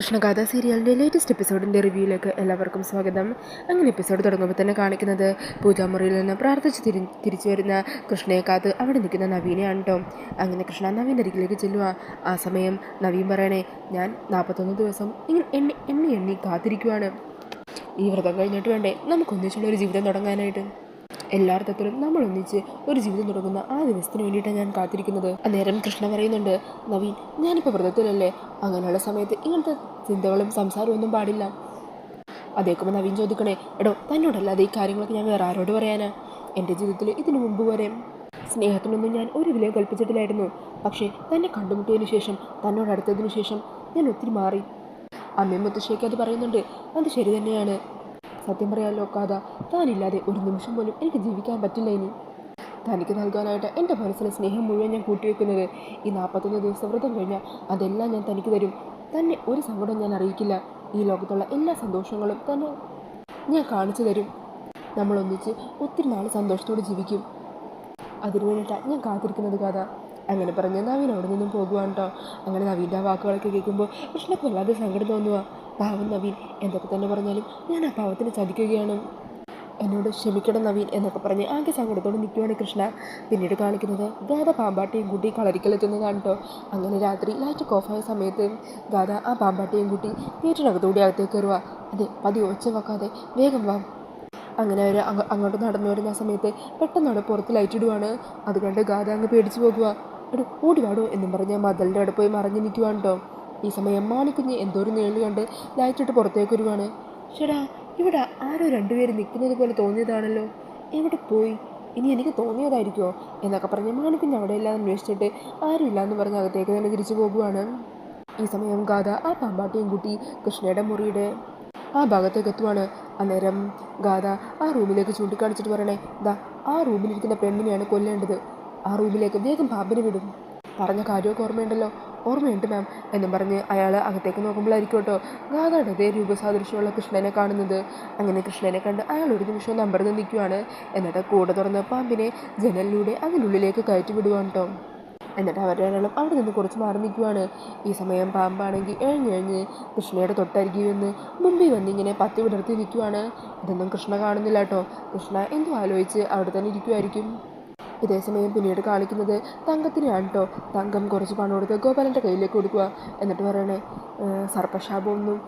കൃഷ്ണഗാഥ സീരിയലിന്റെ ലേറ്റസ്റ്റ് എപ്പിസോഡിന്റെ റിവ്യൂയിലേക്ക് എല്ലാവർക്കും സ്വാഗതം. അങ്ങനെ എപ്പിസോഡ് തുടങ്ങുമ്പോൾ തന്നെ കാണിക്കുന്നത് പൂജാമുറിയിൽ നിന്ന് പ്രാർത്ഥിച്ച് തിരി തിരിച്ചു വരുന്ന കൃഷ്ണയെ കാത്ത് അവിടെ നിൽക്കുന്ന നവീനെയാണ് കേട്ടോ അങ്ങനെ കൃഷ്ണ നവീന്റെ അരികിലേക്ക് ചെല്ലുക. ആ സമയം നവീൻ പറയണേ ഞാൻ നാൽപ്പത്തൊന്ന് ദിവസം ഇങ്ങനെ എണ്ണി എണ്ണി എണ്ണി കാത്തിരിക്കുവാണ്. ഈ വ്രതം കഴിഞ്ഞിട്ട് വേണ്ടേ നമുക്കൊന്നിച്ചുള്ള ഒരു ജീവിതം തുടങ്ങാനായിട്ട്. എല്ലാ അർത്ഥത്തിലും നമ്മൾ ഒന്നിച്ച് ഒരു ജീവിതം തുടങ്ങുന്ന ആ ദിവസത്തിന് വേണ്ടിയിട്ടാണ് ഞാൻ കാത്തിരിക്കുന്നത്. അന്നേരം കൃഷ്ണ പറയുന്നുണ്ട് നവീൻ ഞാനിപ്പോൾ വ്രതത്തിലല്ലേ? അങ്ങനെയുള്ള സമയത്ത് ഇങ്ങനത്തെ ചിന്തകളും സംസാരവും ഒന്നും പാടില്ല. അതേക്കുമ്പോൾ നവീൻ ചോദിക്കണേ എടോ തന്നോടല്ലാതെ ഈ കാര്യങ്ങളൊക്കെ ഞാൻ വേറെ ആരോട് പറയാനാ? എന്റെ ജീവിതത്തിൽ ഇതിനു മുമ്പ് വരെ സ്നേഹത്തിനൊന്നും ഞാൻ ഒരു വിലയും കൽപ്പിച്ചിട്ടില്ലായിരുന്നു. പക്ഷേ തന്നെ കണ്ടുമുട്ടിയതിനു ശേഷം തന്നോട് അടുത്തതിനു ശേഷം ഞാൻ ഒത്തിരി മാറി. അമ്മയും മുത്തശ്ശിയൊക്കെ അത് പറയുന്നുണ്ട് അത് ശരി തന്നെയാണ്. സത്യം പറയാലോ കഥ താനില്ലാതെ ഒരു നിമിഷം പോലും എനിക്ക് ജീവിക്കാൻ പറ്റില്ല ഇനി. തനിക്ക് നൽകാനായിട്ട് എന്റെ മനസ്സിലെ സ്നേഹം മുഴുവൻ ഞാൻ കൂട്ടിവെക്കുന്നത് ഈ നാൽപ്പത്തൊന്ന് ദിവസം വ്രതം കഴിഞ്ഞാൽ അതെല്ലാം ഞാൻ തനിക്ക് തരും. തന്നെ ഒരു സങ്കടം ഞാൻ അറിയിക്കില്ല. ഈ ലോകത്തുള്ള എല്ലാ സന്തോഷങ്ങളും തന്നെ ഞാൻ കാണിച്ചു തരും. നമ്മളൊന്നിച്ച് ഒത്തിരി നാൾ സന്തോഷത്തോടെ ജീവിക്കും. അതിനു വേണ്ടിയിട്ടാണ് ഞാൻ കാത്തിരിക്കുന്നത് കഥ അങ്ങനെ പറഞ്ഞ് നവീൻ അവിടെ നിന്നും പോകുവാണ് കേട്ടോ അങ്ങനെ നവീന്റെ ആ വാക്കുകളൊക്കെ കേൾക്കുമ്പോൾ കൃഷ്ണക്ക് വല്ലാതെ സങ്കടം തോന്നുക പാവം നവീൻ എന്തൊക്കെ തന്നെ പറഞ്ഞാലും ഞാൻ ആ പാവത്തിന് ചതിക്കുകയാണ്. എന്നോട് ക്ഷമിക്കണം നവീൻ എന്നൊക്കെ പറഞ്ഞ് ആകെ സങ്കടത്തോടെ നിൽക്കുവാണ് കൃഷ്ണ. പിന്നീട് കാണിക്കുന്നത് ഗാഥ പാമ്പാട്ടിയും കുട്ടി കളരിക്കലെത്തുന്നതാണ് കേട്ടോ അങ്ങനെ രാത്രി ലൈറ്റ് ഓഫായ സമയത്ത് ഗാഥ ആ പാമ്പാട്ടിയും കുട്ടി വീട്ടിനകത്തൂടി അകത്തേക്ക് കയറുക. അതെ പതി ഒച്ച വെക്കാതെ വേഗം വാ. അങ്ങനെ അവർ അങ്ങോട്ട് നടന്നു വരുന്ന സമയത്ത് പെട്ടെന്ന് അവിടെ പുറത്ത് ലൈറ്റ് ഇടുവാണ്. അതുകൊണ്ട് ഗാഥ അങ്ങ് പേടിച്ചു പോകുക എടോ ഓടി വാടോ എന്നും പറഞ്ഞ് മതലിന്റെ അവിടെ പോയി മറിഞ്ഞ് നിൽക്കുവാണ് കേട്ടോ ഈ സമയം മാണിക്കുഞ്ഞ് എന്തോ ഒരു നേളി കണ്ട് ലൈറ്റ് ഇട്ട് പുറത്തേക്ക് വരുവാണ്. ചേടാ ഇവിടെ ആരോ രണ്ടുപേര് നിൽക്കുന്നത് പോലെ തോന്നിയതാണല്ലോ. എവിടെ പോയി? ഇനി എനിക്ക് തോന്നിയതായിരിക്കുമോ എന്നൊക്കെ പറഞ്ഞ് മാണിക്കുഞ്ഞ് അവിടെ എല്ലാം അന്വേഷിച്ചിട്ട് ആരുമില്ല എന്ന് പറഞ്ഞ് അകത്തേക്ക് തന്നെ തിരിച്ചു പോകുവാണ്. ഈ സമയം ഗാഥ ആ പാമ്പാട്ടിയും കുട്ടി കൃഷ്ണയുടെ മുറിയുടെ ആ ഭാഗത്തേക്ക് എത്തുവാണ്. അന്നേരം ഗാഥ ആ റൂമിലേക്ക് ചൂണ്ടിക്കാണിച്ചിട്ട് പറയണേ ദാ ആ റൂമിലിരിക്കുന്ന പെണ്ണിനെയാണ് കൊല്ലേണ്ടത്. ആ റൂമിലേക്ക് വേഗം പാമ്പിനെ വിടും. പറഞ്ഞ കാര്യമൊക്കെ ഓർമ്മയുണ്ടല്ലോ. ഓർമ്മയുണ്ട് മാം എന്നും പറഞ്ഞ് അയാൾ അകത്തേക്ക് നോക്കുമ്പോഴായിരിക്കും കേട്ടോ ഗാഥയുടെ അതേ രൂപസാദൃശ്യമുള്ള കൃഷ്ണനെ കാണുന്നത്. അങ്ങനെ കൃഷ്ണനെ കണ്ട് അയാൾ ഒരു നിമിഷം നമ്പർന്ന് നിൽക്കുവാണ്. എന്നിട്ട് കൂടെ തുറന്ന് പാമ്പിനെ ജനലിലൂടെ അതിനുള്ളിലേക്ക് കയറ്റി വിടുവാണ് കേട്ടോ. എന്നിട്ട് അവരുടെ ഒരാളും അവിടെ നിന്ന് കുറച്ച് മാറി നിൽക്കുവാണ്. ഈ സമയം പാമ്പാണെങ്കിൽ എഴഞ്ഞെഴഞ്ഞ് കൃഷ്ണയുടെ തൊട്ടരികിൽ വന്ന് മുമ്പിൽ വന്നിങ്ങനെ പത്തി വിടർത്തി നിൽക്കുവാണ്. ഇതൊന്നും കൃഷ്ണ കാണുന്നില്ല കേട്ടോ. കൃഷ്ണ എന്തോ ആലോചിച്ച് അവിടെ തന്നെ ഇരിക്കുമായിരിക്കും ഇതേ സമയം പിന്നീട് കാണിക്കുന്നത് തങ്കത്തിനെയാണ് കേട്ടോ തങ്കം കുറച്ച് പണം കൊടുത്ത് ഗോപാലന്റെ കയ്യിലേക്ക് കൊടുക്കുക. എന്നിട്ട് പറയണേ സർപ്പശാപമൊന്നും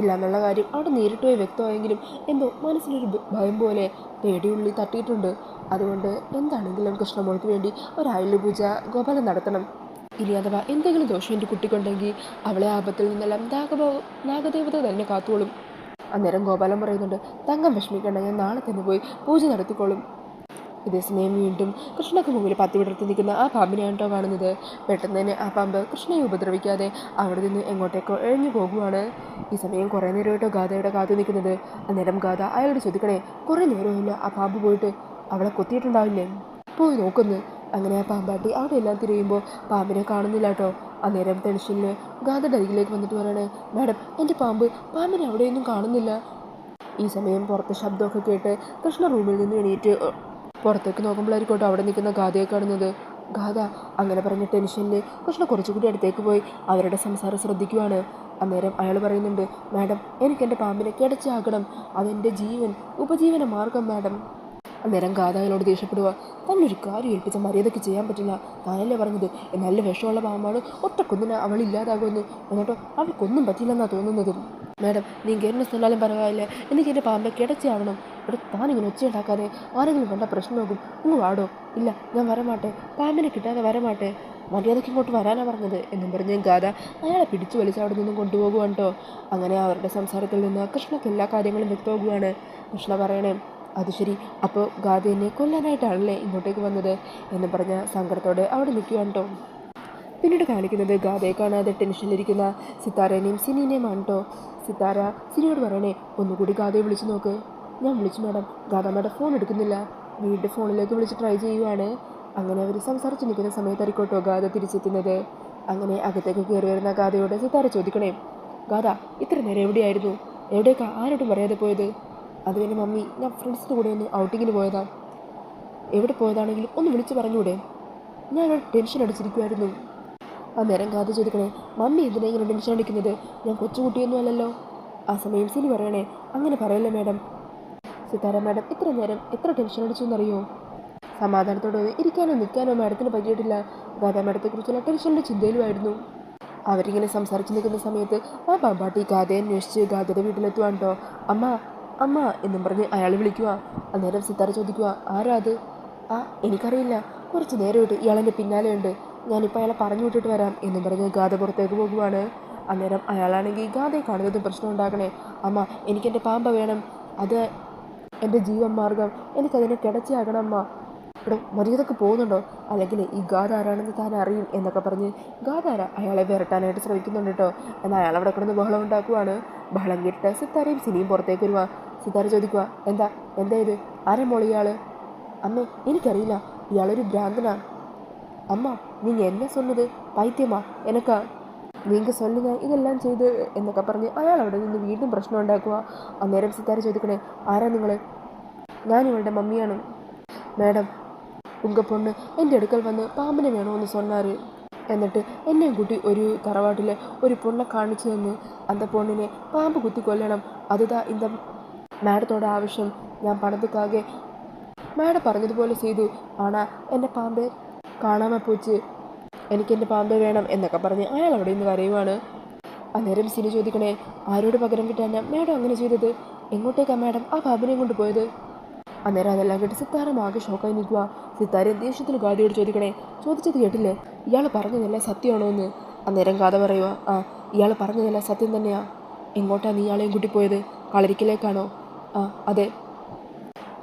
ഇല്ല എന്നുള്ള കാര്യം അവിടെ നേരിട്ട് പോയി വ്യക്തമായെങ്കിലും എന്തോ മനസ്സിലൊരു ഭയം പോലെ പേടിയുള്ളിൽ തട്ടിയിട്ടുണ്ട്. അതുകൊണ്ട് എന്താണെങ്കിലും കൃഷ്ണമോൾക്ക് വേണ്ടി ഒരായുള്ളി പൂജ ഗോപാലൻ നടത്തണം. ഇനി അഥവാ എന്തെങ്കിലും ദോഷം എന്റെ കുട്ടിക്കുണ്ടെങ്കിൽ അവളെ ആപത്തിൽ നിന്നെല്ലാം നാഗഭ നാഗദേവത തന്നെ കാത്തോളും അന്നേരം ഗോപാലൻ പറയുന്നുണ്ട് തങ്കം വിഷമിക്കേണ്ട ഞാൻ നാളെ തന്നെ പോയി പൂജ നടത്തിക്കോളും. ഇതേ സമയം വീണ്ടും കൃഷ്ണക്ക് മുമ്പിൽ പത്തി വിടർത്തി നിൽക്കുന്ന ആ പാമ്പിനെയാണ് കേട്ടോ കാണുന്നത്? പെട്ടെന്ന് തന്നെ ആ പാമ്പ് കൃഷ്ണയെ ഉപദ്രവിക്കാതെ അവിടെ നിന്ന് എങ്ങോട്ടേക്കോ എഴഞ്ഞു പോകുവാണ്. ഈ സമയം കുറേ നേരമായിട്ടോ ഗാഥയുടെ കാത്തു നിൽക്കുന്നത്. അന്നേരം ഗാഥ അയാളോട് ചോദിക്കണേ കുറേ നേരമില്ല ആ പാമ്പ് പോയിട്ട് അവളെ കൊത്തിയിട്ടുണ്ടാവില്ലേ? പോയി നോക്കുന്നു അങ്ങനെ ആ പാമ്പാട്ടി അവിടെ എല്ലാം തിരയുമ്പോൾ പാമ്പിനെ കാണുന്നില്ല കേട്ടോ. അന്നേരം ടെൻഷനിൽ ഗാഥയുടെ അരികിലേക്ക് വന്നിട്ട് പറയണേ മാഡം എന്റെ പാമ്പ് പാമ്പിനെ അവിടെയൊന്നും കാണുന്നില്ല. ഈ സമയം പുറത്ത് ശബ്ദമൊക്കെ കേട്ട് കൃഷ്ണ റൂമിൽ നിന്ന് എണീറ്റ് പുറത്തേക്ക് നോക്കുമ്പോഴായിരിക്കും അവിടെ നിൽക്കുന്ന ഗാഥയെ കാണുന്നത്. ഗാഥ അങ്ങനെ പറഞ്ഞ ടെൻഷനിൽ കൃഷ്ണ കുറച്ചുകൂടി അടുത്തേക്ക് പോയി. അവരുടെ സംസാരം ശ്രദ്ധിക്കുവാണ്. അന്നേരം അയാൾ പറയുന്നുണ്ട് മാഡം എനിക്ക് എന്റെ പാമ്പിനെ കിടച്ചാകണം. അതെന്റെ ജീവൻ ഉപജീവന മാർഗം മാഡം. അന്നേരം ഗാഥ അയാളോട് ദേഷ്യപ്പെടുക തന്നൊരു കാര്യം ഏൽപ്പിച്ച മര്യാദയ്ക്ക് ചെയ്യാൻ പറ്റില്ല. താനല്ലേ പറഞ്ഞത്? നല്ല വിഷമുള്ള പാമ്പാണ്. ഒറ്റക്കൊന്നിനെ അവൾ ഇല്ലാതാകുമെന്ന്. എന്നിട്ടോ അവൾക്കൊന്നും പറ്റില്ലെന്നാണ് തോന്നുന്നത്. മാഡം നീ എന്നെ സ്ഥലം പറയാല്ലേ എനിക്ക് എന്റെ പാമ്പെ കിടച്ചാവണം ഇവിടെ താനിങ്ങനെ ഒച്ചയുണ്ടാക്കാതെ ആരെങ്കിലും കണ്ട പ്രശ്നമാകും ഒന്ന് വാടോ. ഇല്ല ഞാൻ വരമാട്ടെ. പാമ്പിനെ കിട്ടാതെ വരമാട്ടെ. മര്യാദയ്ക്ക് ഇങ്ങോട്ട് വരാനാണ് പറഞ്ഞത്. എന്നും പറഞ്ഞ് ഗാഥ അയാളെ പിടിച്ചു വലിച്ച് അവിടെ നിന്നും കൊണ്ടുപോകുവാണ് കേട്ടോ അങ്ങനെ അവരുടെ സംസാരത്തിൽ നിന്ന് കൃഷ്ണക്ക് എല്ലാ കാര്യങ്ങളും വ്യക്തമാകുകയാണ് കൃഷ്ണ പറയണേ അത് ശരി. അപ്പോൾ ഗാഥ എന്നെ കൊല്ലാനായിട്ടാണല്ലേ ഇങ്ങോട്ടേക്ക് വന്നത്? എന്ന് പറഞ്ഞ സങ്കടത്തോടെ അവിടെ നിൽക്കുകയാണ് കേട്ടോ പിന്നീട് കാണിക്കുന്നത് ഗാഥയെ കാണാതെ ടെൻഷനിലിരിക്കുന്ന സിത്താരേനെയും സിനിനെയും ആണ് കേട്ടോ സിത്താര സിനിയോട് പറയണേ ഒന്നുകൂടി ഗാഥയെ വിളിച്ചു നോക്ക്. ഞാൻ വിളിച്ചു മാഡം. ഗാഥ മാഡം ഫോൺ എടുക്കുന്നില്ല. വീണ്ടും ഫോണിലേക്ക് വിളിച്ച് ട്രൈ ചെയ്യുവാണ്. അങ്ങനെ അവർ സംസാരിച്ച് നിൽക്കുന്ന സമയത്തായിരിക്കോട്ടോ ഗാഥ തിരിച്ചെത്തുന്നത്. അങ്ങനെ അകത്തേക്ക് കയറി വരുന്ന ഗാഥയോട് സിത്താര ചോദിക്കണേ ഗാഥ ഇത്ര നേരം എവിടെയായിരുന്നു? എവിടേക്കാ? ആരോടും പറയാതെ പോയത്? അത് പിന്നെ മമ്മി ഞാൻ ഫ്രണ്ട്സിന്റെ കൂടെ ഒന്ന് ഔട്ടിങ്ങിന് പോയതാ. എവിടെ പോയതാണെങ്കിലും ഒന്ന് വിളിച്ച് പറഞ്ഞൂടെ? ഞാൻ ഇവിടെ ടെൻഷൻ അടിച്ചിരിക്കുമായിരുന്നു അന്നേരം ഗാഥ ചോദിക്കണേ മമ്മി എന്തിനാ ഇങ്ങനെ ടെൻഷൻ അടിക്കുന്നത്? ഞാൻ കൊച്ചുകുട്ടിയൊന്നും അല്ലല്ലോ. ആ സമയം സിനി പറയണേ അങ്ങനെ പറയല്ലേ മാഡം. സിതാര മാഡം ഇത്ര നേരം എത്ര ടെൻഷൻ അടിച്ചു എന്നറിയോ സമാധാനത്തോടെ ഇരിക്കാനോ നിൽക്കാനോ മാഡത്തിന് പറ്റിയിട്ടില്ല ഗാഥ മാഡത്തെക്കുറിച്ചുള്ള ടെൻഷന്റെ ചിന്തയിലുമായിരുന്നു. അവരിങ്ങനെ സംസാരിച്ച് നിൽക്കുന്ന സമയത്ത് ആ പാമ്പാട്ടി ഗാഥയെ അന്വേഷിച്ച് ഗാഥയുടെ വീട്ടിലെത്തുവാണ് കേട്ടോ അമ്മ അമ്മ എന്നും പറഞ്ഞ് അയാൾ വിളിക്കുക അന്നേരം സിത്താര ചോദിക്കുക ആരാ അത്? ആ എനിക്കറിയില്ല. കുറച്ച് നേരമായിട്ട് ഇയാളെന്റെ പിന്നാലെയുണ്ട്. ഞാനിപ്പോൾ അയാളെ പറഞ്ഞു വിട്ടിട്ട് വരാം എന്നും പറഞ്ഞ് ഗാഥ പുറത്തേക്ക് പോകുവാണ്. അന്നേരം അയാളാണെങ്കിൽ ഗാഥയെ കാണുന്നതും പ്രശ്നം ഉണ്ടാകണേ അമ്മ എനിക്കെന്റെ പാമ്പ വേണം. അത് എന്റെ ജീവമാർഗം എനിക്കതിനെ കിടച്ചയാകണമ്മ ഇവിടെ മര്യാദയ്ക്ക് പോകുന്നുണ്ടോ? അല്ലെങ്കിൽ ഈ ഗാദ് ആരാണെന്ന് താൻ അറിയും എന്നൊക്കെ പറഞ്ഞ് ഗാധാര അയാളെ വരട്ടാനായിട്ട് ശ്രമിക്കുന്നുണ്ട് കേട്ടോ എന്നാൽ അയാൾ അവിടെ കിടന്ന് ബഹളം ഉണ്ടാക്കുവാണ്. ബഹളം കേട്ടിട്ട് സിത്താരയും സിനിയും പുറത്തേക്ക് വരുവാ. സിത്താര ചോദിക്കുക എന്താ? എന്താ ഇത്? ആരെ മോളിയാൾ അമ്മേ എനിക്കറിയില്ല. ഇയാളൊരു ഭ്രാന്തനാ. അമ്മ നീ എന്നെ സ്വന്നത് പൈത്യമാ? എനക്കാ? വീണ്ടും സ്വല്ലി ഞാൻ ഇതെല്ലാം ചെയ്ത് എന്നൊക്കെ പറഞ്ഞ് അയാൾ അവിടെ നിന്ന് വീണ്ടും പ്രശ്നം ഉണ്ടാക്കുക. അന്നേരം സിത്താര ചോദിക്കണേ ആരാ നിങ്ങൾ ഞാൻ ഇവളുടെ മമ്മിയാണ്. മാഡം ഉങ്ക പൊണ്ണ് എന്റെ അടുക്കൽ വന്ന് പാമ്പിനെ വേണോ എന്ന് സൊന്നാർ എന്നിട്ട് എന്നെയും കുട്ടി ഒരു തറവാട്ടിലെ ഒരു പൊണ്ണെ കാണിച്ചു തന്ന് അന്ത പൊണ്ണിനെ പാമ്പ് കുത്തി കൊല്ലണം. അതുതാ ഇന്ത മാഡത്തോട് ആവശ്യം. ഞാൻ പണത്തുക്കാകെ. മാഡം പറഞ്ഞതുപോലെ ചെയ്തു. ആണാ എന്റെ പാമ്പ് കാണാമ പൂച്ച്. എനിക്ക് എന്റെ പാമ്പ് വേണം എന്നൊക്കെ പറഞ്ഞ് അയാൾ അവിടെ നിന്ന് കരയുവാണ്. അന്നേരം സിനി ചോദിക്കണേ ആരോട് പകരം കിട്ടാനാ മാഡം അങ്ങനെ ചെയ്തത്? എങ്ങോട്ടേക്കാണ് മാഡം ആ പാമ്പിനെയും കൊണ്ട് പോയത് അന്നേരം അതെല്ലാം കേട്ട് സിത്താരം ആകെ ഷോക്കായി നിൽക്കുക സിത്താരം ദേഷ്യത്തിൽ ഗാദിയോട് ചോദിക്കണേ ചോദിച്ചത് കേട്ടില്ലേ? ഇയാൾ പറഞ്ഞതെല്ലാം സത്യമാണോ എന്ന്? അന്നേരം കഥ പറയുക ആ ഇയാൾ പറഞ്ഞതെല്ലാം സത്യം തന്നെയാ. എങ്ങോട്ടാ നീ ഇയാളെയും കൂട്ടി പോയത് കളരിക്കിലേക്കാണോ? ആ അതെ.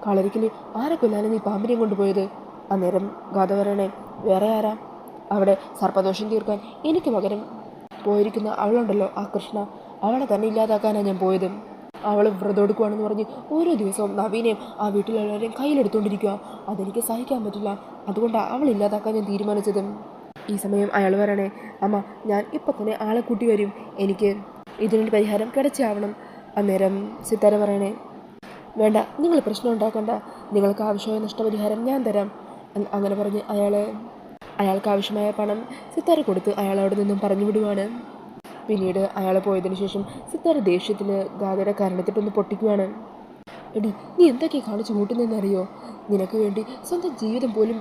കളരിക്കൽ ആരെ കൊല്ലാനും നീ പാമ്പിനെയും കൊണ്ടുപോയത്? അന്നേരം ഗാഥ പറയണേ വേറെ ആരാ? അവിടെ സർപ്പദോഷം തീർക്കാൻ എനിക്ക് പകരം പോയിരിക്കുന്ന അവളുണ്ടല്ലോ ആ കൃഷ്ണ. അവളെ തന്നെ ഇല്ലാതാക്കാനാണ് ഞാൻ പോയത്. അവൾ വ്രതമെടുക്കുവാണെന്ന് പറഞ്ഞ് ഓരോ ദിവസവും നവീനെയും ആ വീട്ടിലുള്ളവരെയും കയ്യിലെടുത്തുകൊണ്ടിരിക്കുക അതെനിക്ക് സഹിക്കാൻ പറ്റില്ല. അതുകൊണ്ടാണ് അവൾ ഇല്ലാതാക്കാൻ ഞാൻ തീരുമാനിച്ചത്. ഈ സമയം അയാൾ വരണേ. അമ്മ ഞാൻ ഇപ്പം തന്നെ ആളെ കൂട്ടി വരും. എനിക്ക് ഇതിനൊരു പരിഹാരം കിടച്ചാവണം അന്നേരം സിത്താര പറയണേ വേണ്ട നിങ്ങൾ പ്രശ്നം ഉണ്ടാക്കണ്ട. നിങ്ങൾക്ക് ആവശ്യമായ നഷ്ടപരിഹാരം ഞാൻ തരാം. അങ്ങനെ പറഞ്ഞ് അയാൾ അയാൾക്ക് ആവശ്യമായ പണം സിത്താര കൊടുത്ത് അയാൾ അവിടെ നിന്നും പറഞ്ഞു വിടുവാണ്. പിന്നീട് അയാൾ പോയതിനു ശേഷം സിത്താര ദേഷ്യത്തിൽ ഗാഥയുടെ കരണത്തിട്ടൊന്ന് പൊട്ടിക്കുവാണ്. എടി നീ എന്തൊക്കെ കാണിച്ചു കൂട്ടുന്നതെന്നറിയോ? നിനക്ക് വേണ്ടി സ്വന്തം ജീവിതം പോലും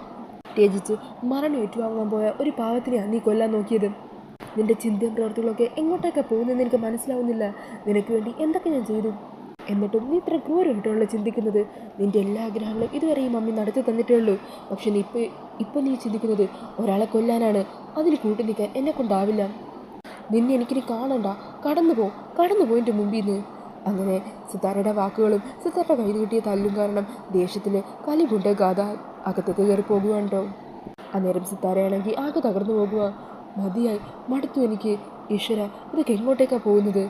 ത്യജിച്ച് മരണം ഏറ്റുവാങ്ങാൻ പോയ ഒരു പാവത്തിനെയാണ് നീ കൊല്ലാൻ നോക്കിയത്. നിന്റെ ചിന്തയും പ്രവർത്തികളൊക്കെ എങ്ങോട്ടൊക്കെ പോകുന്നതെന്ന് എനിക്ക് മനസ്സിലാവുന്നില്ല. നിനക്ക് വേണ്ടി എന്തൊക്കെ ഞാൻ ചെയ്തു? എന്നിട്ടും നീ ഇത്ര ക്രൂരമായിട്ടാണല്ലോ ചിന്തിക്കുന്നത്. നിന്റെ എല്ലാ ആഗ്രഹങ്ങളും ഇതുവരെ ഈ മമ്മി നടത്തി തന്നിട്ടേ ഉള്ളൂ പക്ഷെ നീ ഇപ്പോൾ ഇപ്പം നീ ചിന്തിക്കുന്നത് ഒരാളെ കൊല്ലാനാണ്. അതിന് കൂട്ടി നിൽക്കാൻ എന്നെ കൊണ്ടാവില്ല. നിന്നെ എനിക്കിനി കാണണ്ട. കടന്നു പോ. കടന്നു പോ എന്റെ മുമ്പിൽ നിന്ന് അങ്ങനെ സിത്താരയുടെ വാക്കുകളും സിത്താരയുടെ കയ്യിൽ കിട്ടിയ തല്ലും കാരണം ദേഷ്യത്തിൽ കലി കൊണ്ട് ഗാഥ അകത്തേക്ക് കയറി പോകുകയാണ് അന്നേരം സിത്താരയാണെങ്കിൽ ആകെ തകർന്നു പോകുക മതിയായി. മടുത്തു എനിക്ക്. ഈശ്വര ഇതൊക്കെ എങ്ങോട്ടേക്കാണ് പോകുന്നത്?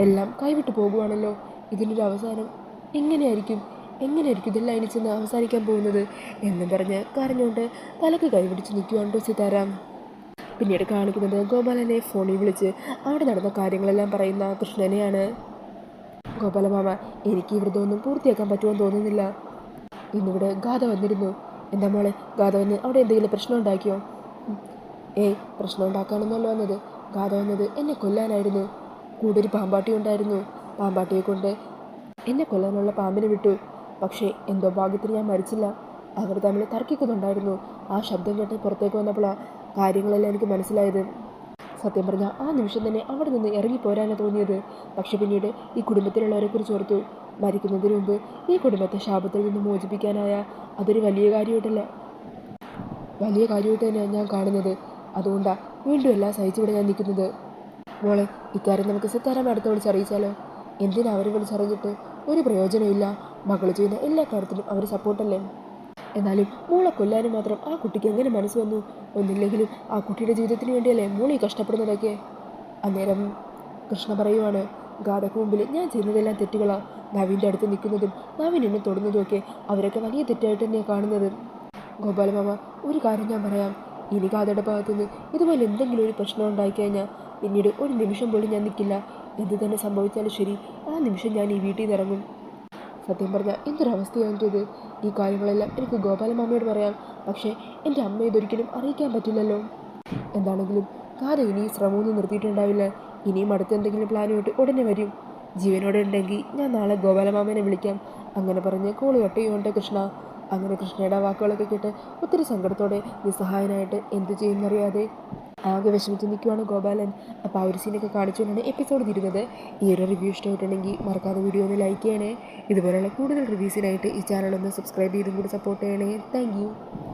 എല്ലാം കൈവിട്ട് പോകുവാണല്ലോ. ഇതിനൊരു അവസാനം എങ്ങനെയായിരിക്കും? എങ്ങനെയായിരിക്കും ഇതെല്ലാം ഇനി ചെന്ന് അവസാനിക്കാൻ പോകുന്നത്? എന്നും പറഞ്ഞ് കരഞ്ഞുകൊണ്ട് തലക്ക് കൈപിടിച്ച് നിൽക്കുവാണ്ടോ സീതാരാം പിന്നീട് കാണിക്കുന്നത് ഗോപാലനെ ഫോണിൽ വിളിച്ച് അവിടെ നടന്ന കാര്യങ്ങളെല്ലാം പറയുന്ന കൃഷ്ണനെയാണ്. ഗോപാലമാമ എനിക്ക് ഈ ഒന്നും പൂർത്തിയാക്കാൻ പറ്റുമെന്ന് തോന്നുന്നില്ല. ഇന്നിവിടെ ഗാഥ വന്നിരുന്നു. എന്താ മോളെ ഗാഥ വന്ന് അവിടെ എന്തെങ്കിലും പ്രശ്നം ഉണ്ടാക്കിയോ. ഏയ് പ്രശ്നം ഉണ്ടാക്കാനൊന്നുമല്ല വന്നത്. ഗാഥ വന്നത് എന്നെ കൊല്ലാനായിരുന്നു. കൂടെ ഒരു പാമ്പാട്ടി ഉണ്ടായിരുന്നു. പാമ്പാട്ടിയെ കൊണ്ട് എന്നെ കൊല്ലാനുള്ള പാമ്പിനെ വിട്ടു. പക്ഷേ എന്തോ ഭാഗ്യത്തിന് ഞാൻ മരിച്ചില്ല. അവർ തമ്മിൽ തർക്കിക്കുന്നുണ്ടായിരുന്നു. ആ ശബ്ദം കേട്ട് പുറത്തേക്ക് വന്നപ്പോഴാണ് കാര്യങ്ങളെല്ലാം എനിക്ക് മനസ്സിലായത്. സത്യം പറഞ്ഞാൽ ആ നിമിഷം തന്നെ അവിടെ നിന്ന് ഇറങ്ങി പോരാനാണ് തോന്നിയത്. പക്ഷെ പിന്നീട് ഈ കുടുംബത്തിലുള്ളവരെ കുറിച്ച് ഓർത്തു. മരിക്കുന്നതിന് മുമ്പ് ഈ കുടുംബത്തെ ശാപത്തിൽ നിന്ന് മോചിപ്പിക്കാനായ അതൊരു വലിയ കാര്യമായിട്ടല്ല. വലിയ കാര്യമായിട്ട് തന്നെയാണ് ഞാൻ കാണുന്നത്. അതുകൊണ്ടാണ് വീണ്ടും എല്ലാം സഹിച്ചിവിടെ ഞാൻ നിൽക്കുന്നത്. മോളെ ഇക്കാര്യം നമുക്ക് സിത്താരാം അടുത്ത് വിളിച്ചറിയിച്ചാലോ? എന്തിനാ അവർ വിളിച്ചറിഞ്ഞിട്ട്? ഒരു പ്രയോജനമില്ല മകൾ ചെയ്യുന്ന എല്ലാ കാര്യത്തിലും അവർ സപ്പോർട്ടല്ലേ? എന്നാലും മോളെ കൊല്ലാനും മാത്രം ആ കുട്ടിക്ക് എങ്ങനെ മനസ്സ് വന്നു? ഒന്നില്ലെങ്കിലും ആ കുട്ടിയുടെ ജീവിതത്തിന് വേണ്ടിയല്ലേ മോളി കഷ്ടപ്പെടുന്നതൊക്കെ? അന്നേരം കൃഷ്ണ പറയുവാണ് ഗാഥയ്ക്ക് മുമ്പിൽ ഞാൻ ചെയ്യുന്നതെല്ലാം തെറ്റുകളാണ് നവീന്റെ അടുത്ത് നിൽക്കുന്നതും നവീൻ എന്നെ തൊടുന്നതുമൊക്കെ അവരൊക്കെ വലിയ തെറ്റായിട്ട് തന്നെയാണ് കാണുന്നത്. ഗോപാലമാമ ഒരു കാര്യം ഞാൻ പറയാം. ഇനി ഗാഥയുടെ ഭാഗത്തുനിന്ന് ഇതുപോലെ എന്തെങ്കിലും ഒരു പ്രശ്നം ഉണ്ടായിക്കഴിഞ്ഞാൽ പിന്നീട് ഒരു നിമിഷം പോലും ഞാൻ നിൽക്കില്ല. എന്ത് തന്നെ സംഭവിച്ചാലും ശരി ആ നിമിഷം ഞാൻ ഈ വീട്ടിൽ നിന്ന് ഇറങ്ങും. സത്യം പറഞ്ഞാൽ എന്തൊരവസ്ഥയാണ് എന്റേത് ഈ കാര്യങ്ങളെല്ലാം എനിക്ക് ഗോപാലമാമയോട് പറയാം. പക്ഷേ എന്റെ അമ്മ ഇതൊരിക്കലും അറിയിക്കാൻ പറ്റില്ലല്ലോ. എന്താണെങ്കിലും കാത ഇനി ശ്രമമൊന്നും നിർത്തിയിട്ടുണ്ടാവില്ല. ഇനിയും അടുത്ത എന്തെങ്കിലും പ്ലാനുമായിട്ട് ഉടനെ വരും. ജീവനോടെ ഉണ്ടെങ്കിൽ ഞാൻ നാളെ ഗോപാലമാമനെ വിളിക്കാം. അങ്ങനെ പറഞ്ഞ് കോൾ കട്ട് ചെയ്യുന്നുണ്ട് കൃഷ്ണ. അങ്ങനെ കൃഷ്ണയുടെ വാക്കുകളൊക്കെ കേട്ട് ഒത്തിരി സങ്കടത്തോടെ നിസ്സഹായനായിട്ട് എന്ത് ചെയ്യുന്നറിയാതെ ആകെ വിഷമിച്ച് നിൽക്കുവാണ് ഗോപാലൻ. അപ്പോൾ ആ ഒരു സീനൊക്കെ കാണിച്ചുകൊണ്ടാണ് എപ്പിസോഡ് തീരുന്നത്. ഈ ഒരു റിവ്യൂ ഇഷ്ടമായിട്ടുണ്ടെങ്കിൽ മറക്കാതെ വീഡിയോ ഒന്ന് ലൈക്ക് ചെയ്യണേ. ഇതുപോലെയുള്ള കൂടുതൽ റിവ്യൂസിനായിട്ട് ഈ ചാനൽ ഒന്ന് സബ്സ്ക്രൈബ് ചെയ്തും കൂടി സപ്പോർട്ട് ചെയ്യണേ. താങ്ക്